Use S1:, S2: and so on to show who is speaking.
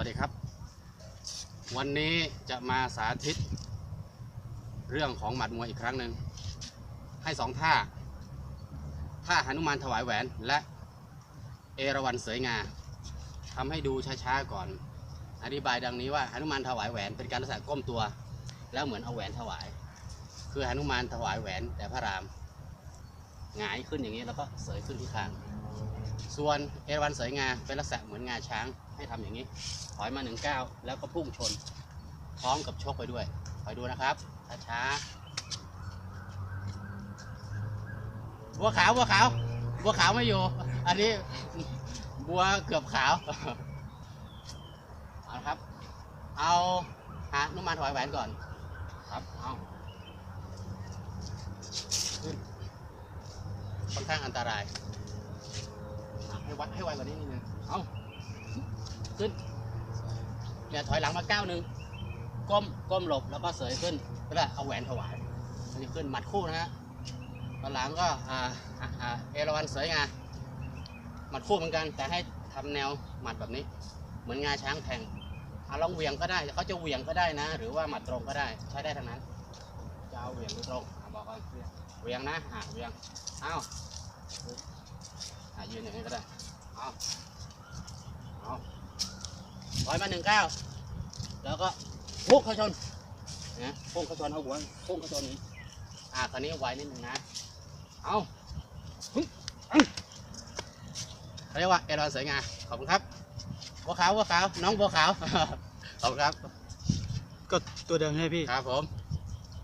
S1: วัสดีครับ วันนี้จะมาสาธิต เรื่องของหมัดมวยอีกครั้งหนึ่งให้สองท่า ท่าหนุมานถวายแหวนและเอราวัณเสยงาทำให้ดูช้าๆก่อน อธิบายดังนี้ว่าหนุมานถวายแหวนเป็นการลักษณะก้มตัว แล้วเหมือนเอาแหวนถวาย คือหนุมานถวายแหวนแต่พระรามหงายขึ้นอย่างนี้แล้วก็เสยขึ้นที่คาง ส่วนเอราวัณเสยงาเป็นลักษณะเหมือนงาช้างให้ทำอย่างนี้ ถอยมาหนึ่งก้าวแล้วก็พุ่งชน พร้อมกับชกไปด้วยคอยดูนะครับช้าๆบัวขาวบัวขาวบัวขาวไม่อยู่ อันนี้บัวเกือบขาวเอาครับ เอาหานุมานถวายแหวนก่อน ครับเอาขึ้นค่อนข้างอันตราย ให้วัดให้ไวกว่านี้นิดนึงเอาขึ้นเนี่ยถอยหลังมาก้าวหนึ่งก้มก้มหลบแล้วก็เสยขึ้นก็ได้เอาแหวนถวายอันนี้ขึ้นหมัดคู่นะฮะตอนหลังก็อ่าอ่าเอราวัณเสยงาหมัดคู่เหมือนกัน แต่ให้ทำแนวหมัดแบบนี้ เหมือนงาช้างแทงเอาลองเวียงก็ได้เขาจะเวียงก็ได้นะ หรือว่าหมัดตรงก็ได้ใช้ได้ทั้งนั้นจะเอาเวียงหรือตรงอบอกก่อนเวียงนะอะเวียงเอา อะยืนอย่างนี้ก็ได้ เอาเอาถอยมาหนึ่งก้าวแล้วก็พุ่งเข้าชนนะพุ่งเข้าชนเอาหัวพุ่งเข้าชนนี้อะคราวนี้ไวนิดหนึ่งนะ เอาฮึอังเขาเรียกว่าเอรอนสวยงามขอบคุณครับบัวขาวบัวขาว น้องบัวขาว ขอบคุณครับ
S2: ก็ตัวเดิมให้พี่
S1: ครับผม